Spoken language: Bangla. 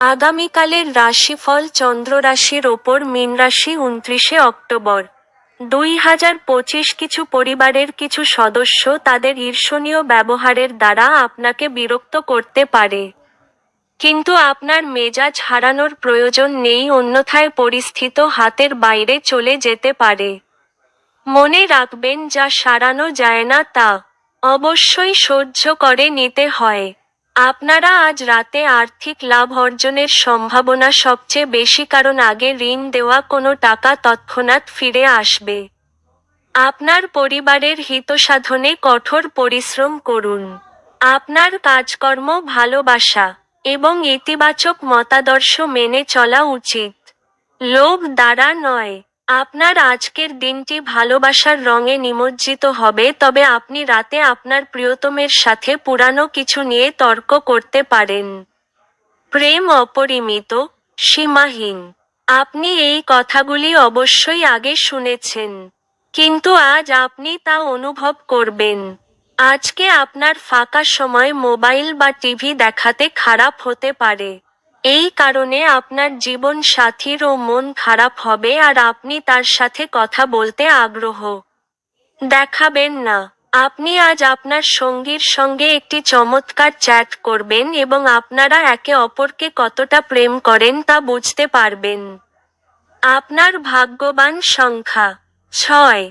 আগামীকালের রাশিফল চন্দ্র রাশির ওপর মীন রাশি উনত্রিশে অক্টোবর। দুই হাজার পঁচিশ কিছু পরিবারের কিছু সদস্য তাদের ঈর্ষণীয় ব্যবহারের দ্বারা আপনাকে বিরক্ত করতে পারে। কিন্তু আপনার মেজাজ হারানোর প্রয়োজন নেই, অন্যথায় পরিস্থিত হাতের বাইরে চলে যেতে পারে। মনে রাখবেন, যা সারানো যায় না তা অবশ্যই সহ্য করে নিতে হয়। আপনারা আজ রাতে আর্থিক লাভ অর্জনের সম্ভাবনা সবচেয়ে বেশি কারণ আগে ঋণ দেওয়া কোনো টাকা তৎক্ষণাৎ ফিরে আসবে। আপনার পরিবারের হিতসাধনে কঠোর পরিশ্রম করুন। আপনার কাজকর্ম ভালোবাসা এবং ইতিবাচক মতাদর্শ মেনে চলা উচিত। লোভ দ্বারা নয় আপনার আজকের দিনটি ভালোবাসার রঙে নিমজ্জিত হবে, তবে আপনি রাতে আপনার প্রিয়তমের সাথে পুরানো কিছু নিয়ে তর্ক করতে পারেন। প্রেম অপরিমিত, সীমাহীন। আপনি এই কথাগুলি অবশ্যই আগে শুনেছেন, কিন্তু আজ আপনি তা অনুভব করবেন। আজকে আপনার ফাঁকা সময় মোবাইল বা টিভি দেখাতে খারাপ হতে পারে। এই কারণে আপনার জীবন সাথীরও মন খারাপ হবে আর আপনি তার সাথে কথা বলতে আগ্রহ। দেখাবেন না। আপনি আজ আপনার সঙ্গীর সঙ্গে একটি চমৎকার চ্যাট করবেন এবং আপনারা একে অপরকে কতটা প্রেম করেন তা বুঝতে পারবেন। আপনার ভাগ্যবান সংখ্যা, ছয়।